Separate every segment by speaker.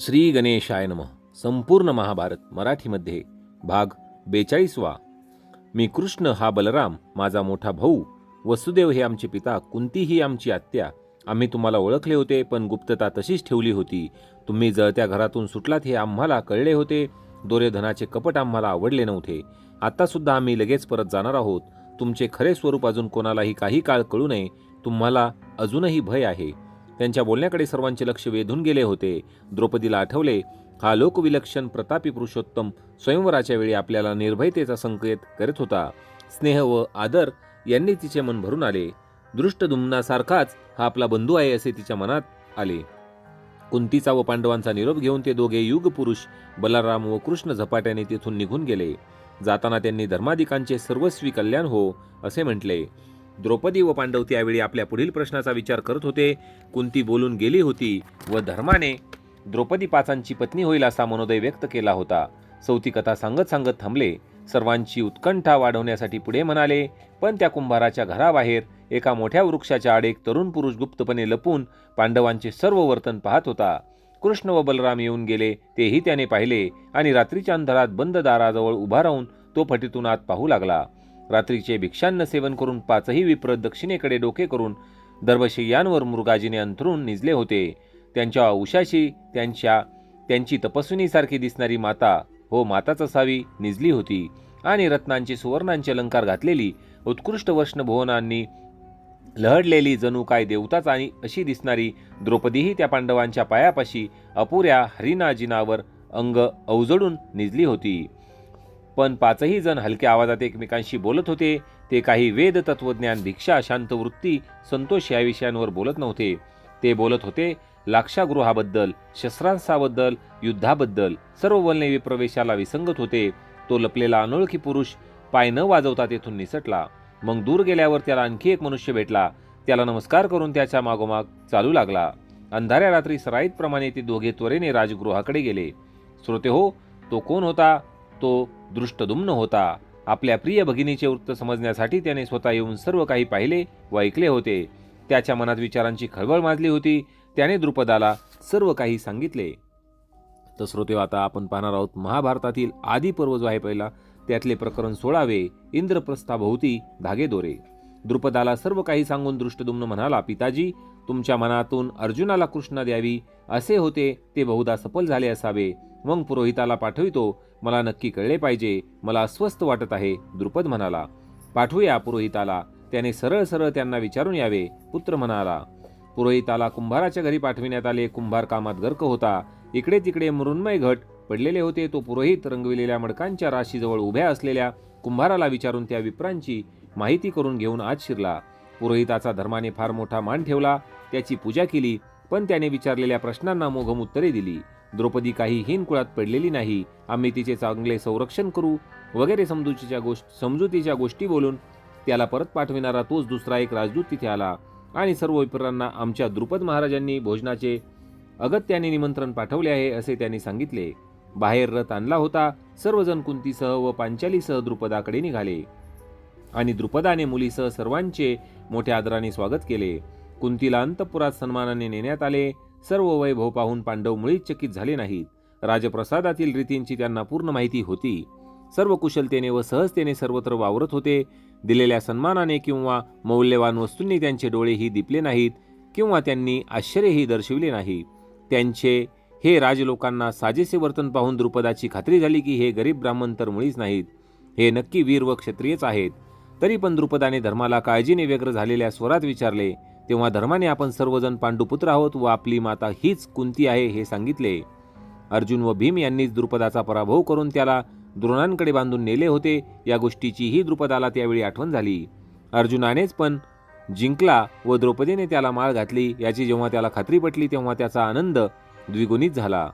Speaker 1: श्री गणेशाय नम. संपूर्ण महाभारत मराठीमध्ये भाग बेचाळीसवा. मी कृष्ण हा बलराम माझा मोठा भाऊ. वसुदेव हे आमचे पिता कुंती ही आमची आत्या. आम्ही तुम्हाला ओळखले होते पण गुप्तता तशीच ठेवली होती. तुम्ही जळत्या घरातून सुटलात हे आम्हाला कळले होते. दोरेधनाचे कपट आम्हाला आवडले नव्हते. आत्तासुद्धा आम्ही लगेच परत जाणार आहोत. तुमचे खरे स्वरूप अजून कोणालाही काही काळ कळू नये. तुम्हाला अजूनही भय आहे. त्यांच्या बोलण्याकडे सर्वांचे लक्ष वेधून गेले होते. द्रौपदीला आठवले हा लोकविलक्षण प्रतापी पुरुषोत्तम स्वयंवराच्या वेळी आपल्याला निर्भयतेचा संकेत करत होता. स्नेह व आदर यांनी तिचे मन भरून आले. दृष्टदुम्नासारखाच हा आपला बंधू आहे असे तिच्या मनात आले. कुंतीचा व पांडवांचा निरोप घेऊन ते दोघे युग पुरुष बलराम व कृष्ण झपाट्याने तिथून निघून गेले. जाताना त्यांनी धर्माधिकांचे सर्वस्वी कल्याण हो असे म्हटले. द्रौपदी व पांडव त्यावेळी आपल्या पुढील प्रश्नाचा विचार करत होते. कुंती बोलून गेली होती व धर्माने द्रौपदी पाचांची पत्नी होईल असा मनोदय व्यक्त केला होता. चौथी कथा सांगत सांगत थांबले. सर्वांची उत्कंठा वाढवण्यासाठी पुढे म्हणाले पण त्या कुंभाराच्या घराबाहेर एका मोठ्या वृक्षाच्या आड एक तरुण पुरुष गुप्तपणे लपून पांडवांचे सर्व वर्तन पाहत होता. कृष्ण व बलराम येऊन गेले तेही त्याने पाहिले आणि रात्रीच्या अंधारात बंद दाराजवळ उभा राहून तो फटीतून आत पाहू लागला. रात्रीचे भिक्षान्न सेवन करून पाचही विप्र दक्षिणेकडे डोके करून दर्भशय्यांवर मृगाजीने अंथरून निजले होते. त्यांच्या उशाशी त्यांच्या त्यांची तपस्विनीसारखी दिसणारी माता हो माताच असावी निजली होती आणि रत्नांचे सुवर्णांचे अलंकार घातलेली उत्कृष्ट वैष्णभुवनांनी लहडलेली जणू काय देवताच आणि अशी दिसणारी द्रौपदीही त्या पांडवांच्या पायापाशी अपुऱ्या हरिनाजिनावर अंग अवजडून निजली होती. पण पाचही जण हलक्या आवाजात एकमेकांशी बोलत होते. ते काही वेद तत्वज्ञान भिक्षा शांत वृत्ती संतोष या विषयांवर बोलत नव्हते. ते बोलत होते लाक्षागृहाबद्दल शस्त्रांसाबद्दल युद्धाबद्दल सर्व बोलणे प्रवेशाला विसंगत होते. तो लपलेला अनोळखी पुरुष पाय न वाजवता तेथून निसटला. मग दूर गेल्यावर त्याला आणखी एक मनुष्य भेटला. त्याला नमस्कार करून त्याच्या मागोमाग चालू लागला. अंधाऱ्या रात्री सराईतप्रमाणे ते दोघे त्वरेने राजगृहाकडे गेले. श्रोते हो तो कोण होता? तो दृष्टदुम्न होता. आपल्या प्रिय भगिनीचे वृत्त समजण्यासाठी त्याने स्वतः येऊन सर्व काही पाहिले व ऐकले होते. त्याच्या मनात विचारांची खळबळ माजली होती. त्याने द्रुपदाला सर्व काही सांगितले. तर श्रोते आता आपण पाहणार आहोत महाभारतातील आदी पर्व जो आहे पहिला त्यातले प्रकरण सोळावे इंद्रप्रस्थाभोवती धागे दोरे. द्रुपदाला सर्व काही सांगून दृष्टदुम्न म्हणाला पिताजी तुमच्या मनातून अर्जुनाला कृष्णा द्यावी असे होते ते बहुधा सफल झाले असावे. मग पुरोहिताला पाठवितो मला नक्की कळले पाहिजे मला अस्वस्थ वाटत आहे द्रुपद म्हणाला. पाठवूया पुरोहिताला. त्याने सरळ सरळ त्यांना विचारून यावे पुत्र म्हणाला. पुरोहिताला कुंभाराच्या घरी पाठविण्यात आले कुंभार कामात गर्क होता. इकडे तिकडे मृण्मय घट पडलेले होते तो पुरोहित रंगविलेल्या मडकांच्या राशीजवळ उभ्या असलेल्या कुंभाराला विचारून त्या विप्रांची माहिती करून घेऊन आत शिरला. पुरोहिताचा धर्माने फार मोठा मान ठेवला त्याची पूजा केली पण त्याने विचारलेल्या प्रश्नांना मोघम उत्तरे दिली. द्रौपदी काही हीन कुळात पडलेली नाही. आम्ही तिचे चांगले संरक्षण करू. वगैरे समजुतीच्या गोष्ट समजुतीच्या गोष्टी बोलून त्याला परत पाठविणारा तोच दुसरा एक राजदूत तिथे आला. आणि सर्व विप्रांना आमच्या द्रुपद महाराजांनी भोजनाचे अगत्याने निमंत्रण पाठवले आहे असे त्यांनी सांगितले. बाहेर रथ आणला होता. सर्वजण कुंतीसह व पांचालीसह द्रुपदाकडे निघाले. आणि द्रुपदाने मुलीसह सर्वांचे मोठ्या आदराने स्वागत केले. कुंतीला अंतपुरात सन्मानाने नेण्यात आले. सर्व वैभव पाहून पांडव मुळीच चकित झाले नाहीत. राजप्रसादातील रीतींची त्यांना पूर्ण माहिती होती. सर्व कुशलतेने व सहजतेने सर्वत्र वावरत होते. दिलेल्या सन्मानाने किंवा मौल्यवान वस्तूंनी त्यांचे डोळेही दिपले नाहीत किंवा त्यांनी आश्चर्यही दर्शविले नाही. त्यांचे हे राजलोकांना साजेसे वर्तन पाहून द्रुपदाची खात्री झाली की हे गरीब ब्राह्मण तर मुळीच नाहीत. हे नक्की वीर व क्षत्रियच आहेत. तरी पण द्रुपदाने धर्माला काळजीने व्यग्र झालेल्या स्वरात विचारले तेव्हा धर्माने आपण सर्वजण पांडुपुत्र आहोत व आपली माता हीच कुंती आहे हे सांगितले. अर्जुन व भीम यांनीच द्रुपदाचा पराभव करून त्याला द्रोणांकडे बांधून नेले होते. या गोष्टीचीही द्रुपदाला त्यावेळी आठवण झाली. अर्जुनानेच पण जिंकला व द्रौपदीने त्याला माळ घातली. याची जेव्हा त्याला खात्री पटली तेव्हा त्याचा आनंद द्विगुणित झाला.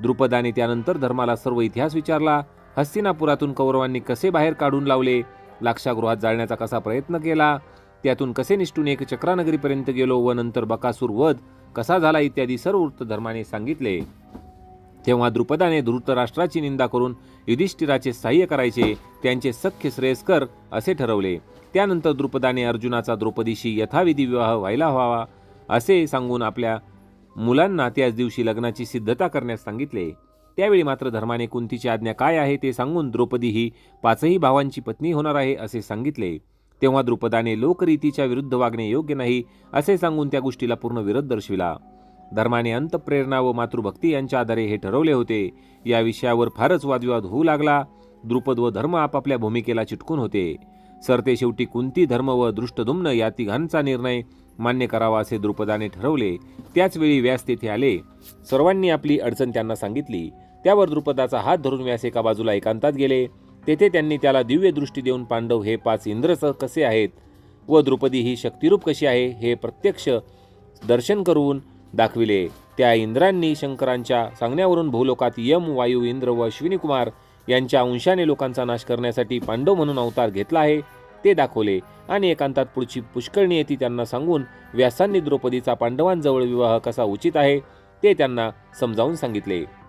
Speaker 1: द्रुपदाने त्यानंतर धर्माला सर्व इतिहास विचारला. हस्तिनापुरातून कौरवांनी कसे बाहेर काढून लावले? लाक्षागृहात जाळण्याचा कसा प्रयत्न केला? त्यातून कसे निष्ठून एक चक्रानगरीपर्यंत गेलो व नंतर बकासूर वध कसा झाला इत्यादी सर्व वृत्त धर्माने सांगितले. तेव्हा द्रुपदाने धृतराष्ट्राची निंदा करून युधिष्ठिराचे सहाय्य करायचे त्यांचे सख्य श्रेयस्कर असे ठरवले. त्यानंतर द्रुपदाने अर्जुनाचा द्रौपदीशी यथाविधी विवाह व्हायला व्हावा असे सांगून आपल्या मुलांना त्याच दिवशी लग्नाची सिद्धता करण्यास सांगितले. त्यावेळी मात्र धर्माने कुंतीची आज्ञा काय आहे ते सांगून द्रौपदी ही पाचही भावांची पत्नी होणार आहे असे सांगितले. तेव्हा द्रुपदाने लोकरीतीच्या विरुद्ध वागणे योग्य नाही असे सांगून त्या गोष्टीला पूर्ण विरोध दर्शविला. धर्माने अंतप्रेरणा व मातृभक्ती यांच्या आधारे हे ठरवले होते. या विषयावर फारच वादविवाद होऊ लागला. द्रुपद व धर्म आपापल्या भूमिकेला चिटकून होते. सरते शेवटी कुंती धर्म व दृष्टधुम्न या तिघांचा निर्णय मान्य करावा असे द्रुपदाने ठरवले. त्याचवेळी व्यास तेथे आले. सर्वांनी आपली अडचण त्यांना सांगितली. त्यावर द्रुपदाचा हात धरून व्यास एका बाजूला एकांतात गेले. तेथे त्यांनी त्याला दिव्य दृष्टी देऊन पांडव हे पाच इंद्रसह कसे आहेत? व द्रुपदी ही शक्तिरूप कशी आहे? हे प्रत्यक्ष दर्शन करून दाखविले. त्या इंद्रांनी शंकरांच्या सांगण्यावरून भूलोकात यम वायू इंद्र व अश्विनी कुमार यांच्या अंशाने लोकांचा नाश करण्यासाठी पांडव म्हणून अवतार घेतला आहे ते दाखवले. आणि एकांतात पुढची पुष्कळणी येते त्यांना सांगून व्यासांनी द्रौपदीचा पांडवांजवळ विवाह कसा उचित आहे ते त्यांना समजावून सांगितले.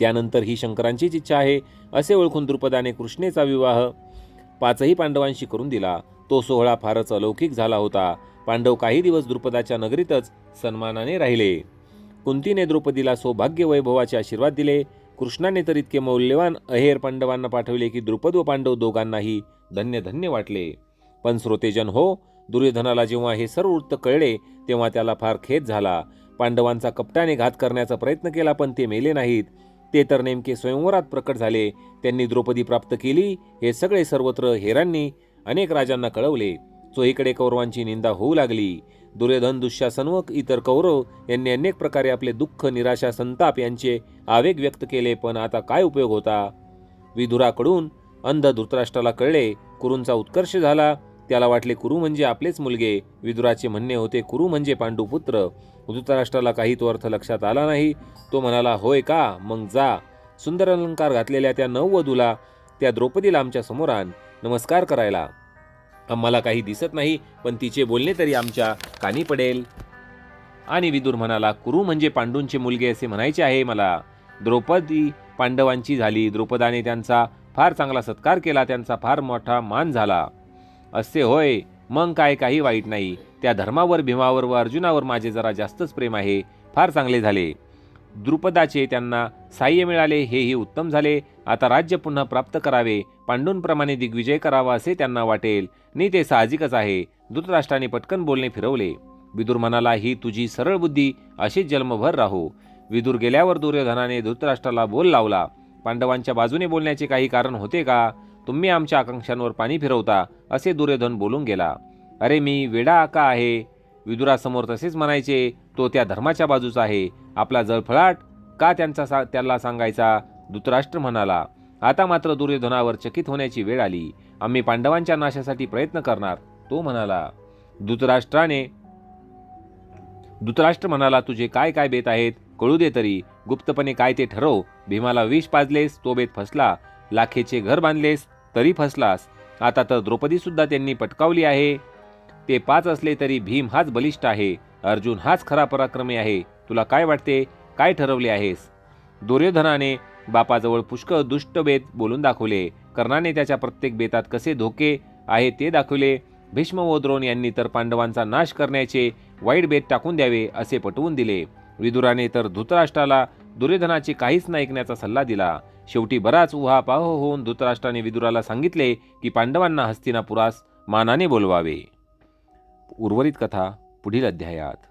Speaker 1: त्यानंतर ही शंकरांचीच इच्छा आहे असे ओळखून द्रुपदाने कृष्णेचा विवाह पाचही पांडवांशी करून दिला. तो सोहळा फारच अलौकिक झाला होता. पांडव काही दिवस द्रुपदाच्या नगरीतच सन्मानाने राहिले. कुंतीने द्रौपदीला सौभाग्य वैभवाचे आशीर्वाद दिले. कृष्णाने तर इतके मौल्यवान अहेर पांडवांना पाठवले की द्रुपद व पांडव दोघांनाही धन्य धन्य वाटले. पण श्रोतेजन हो दुर्योधनाला जेव्हा हे सर्व वृत्त कळले तेव्हा त्याला फार खेद झाला. पांडवांचा कपटाने घात करण्याचा प्रयत्न केला पण ते मेले नाहीत. ते तर नेमके स्वयंवरात प्रकट झाले. त्यांनी द्रौपदी प्राप्त केली. हे सगळे सर्वत्र हेरांनी अनेक राजांना कळवले. चोहीकडे कौरवांची निंदा होऊ लागली. दुर्योधन दुःशासन व इतर कौरव यांनी अनेक प्रकारे आपले दुःख निराशा संताप यांचे आवेग व्यक्त केले पण आता काय उपयोग होता? विधुराकडून अंध धृतराष्ट्राला कळले. कुरूंचा उत्कर्ष झाला. त्याला वाटले कुरू म्हणजे आपलेच मुलगे. विदुराचे म्हणणे होते कुरू म्हणजे पांडुपुत्र. धृतराष्ट्राला काही तो अर्थ लक्षात आला नाही. तो म्हणाला होय का? मग जा. सुंदर अलंकार घातलेल्या त्या नववधूला त्या द्रौपदीला आमच्यासमोर आण. नमस्कार करायला. आम्हाला काही दिसत नाही पण तिचे बोलणे तरी आमच्या कानी पडेल. आणि विदुर म्हणाला कुरू म्हणजे पांडूंचे मुलगे असे म्हणायचे आहे मला. द्रौपदी पांडवांची झाली. द्रौपदाने त्यांचा फार चांगला सत्कार केला. त्यांचा फार मोठा मान झाला. असे होय मग काय काही वाईट नाही. त्या धर्मावर भीमावर व अर्जुनावर माझे जरा जास्तच प्रेम आहे. फार चांगले झाले. द्रुपदाचे त्यांना साह्य मिळाले हेही उत्तम झाले. आता राज्य पुन्हा प्राप्त करावे. पांडूंप्रमाणे दिग्विजय करावा असे त्यांना वाटेल. नि ते साहजिकच आहे. धृतराष्ट्राने पटकन बोलणे फिरवले. विदुर म्हणाला ही तुझी सरळ बुद्धी अशी जन्मभर राहो. विदुर गेल्यावर दुर्योधनाने धृतराष्ट्राला बोल लावला. पांडवांच्या बाजूने बोलण्याचे काही कारण होते का? तुम्ही आमच्या आकांक्षांवर पाणी फिरवता असे दुर्योधन बोलून गेला. अरे मी वेडा का आहे. विदुरासमोर तसेच म्हणायचे तो त्या धर्माच्या बाजूचा आहे. आपला जळफळाट का त्यांचा सा त्याला सांगायचा? धृतराष्ट्र म्हणाला. आता मात्र दुर्योधनावर चकित होण्याची वेळ आली. आम्ही पांडवांच्या नाशासाठी प्रयत्न करणार तो म्हणाला. धृतराष्ट्राने धृतराष्ट्र म्हणाला तुझे काय काय बेत आहेत? कळू दे तरी. गुप्तपणे काय ते ठरव. भीमाला विष पाजलेस तो बेत फसला. लाखेचे घर बांधलेस तरी फसलास. आता तर द्रौपदी सुद्धा त्यांनी पटकावली आहे. ते पाच असले तरी भीम हाच बलिष्ठ आहे. अर्जुन हाच खरा पराक्रमी आहे. तुला काय वाटते? काय ठरवले आहेस? दुर्योधनाने बापाजवळ पुष्कळ दुष्ट बेत बोलून दाखवले. कर्णाने त्याच्या प्रत्येक बेतात कसे धोके आहे ते दाखवले. भीष्म व द्रोण यांनी तर पांडवांचा नाश करण्याचे वाईट बेत टाकून द्यावे असे पटवून दिले. विदुराने तर धृतराष्ट्राला दुर्योधनाचे काहीच न ऐकण्याचा सल्ला दिला. शेवटी बराच उहापाह होऊन धृतराष्ट्राने विदुराला सांगितले की पांडवांना हस्तिनापुरास मानाने बोलवावे. उर्वरित कथा पुढील अध्यायात.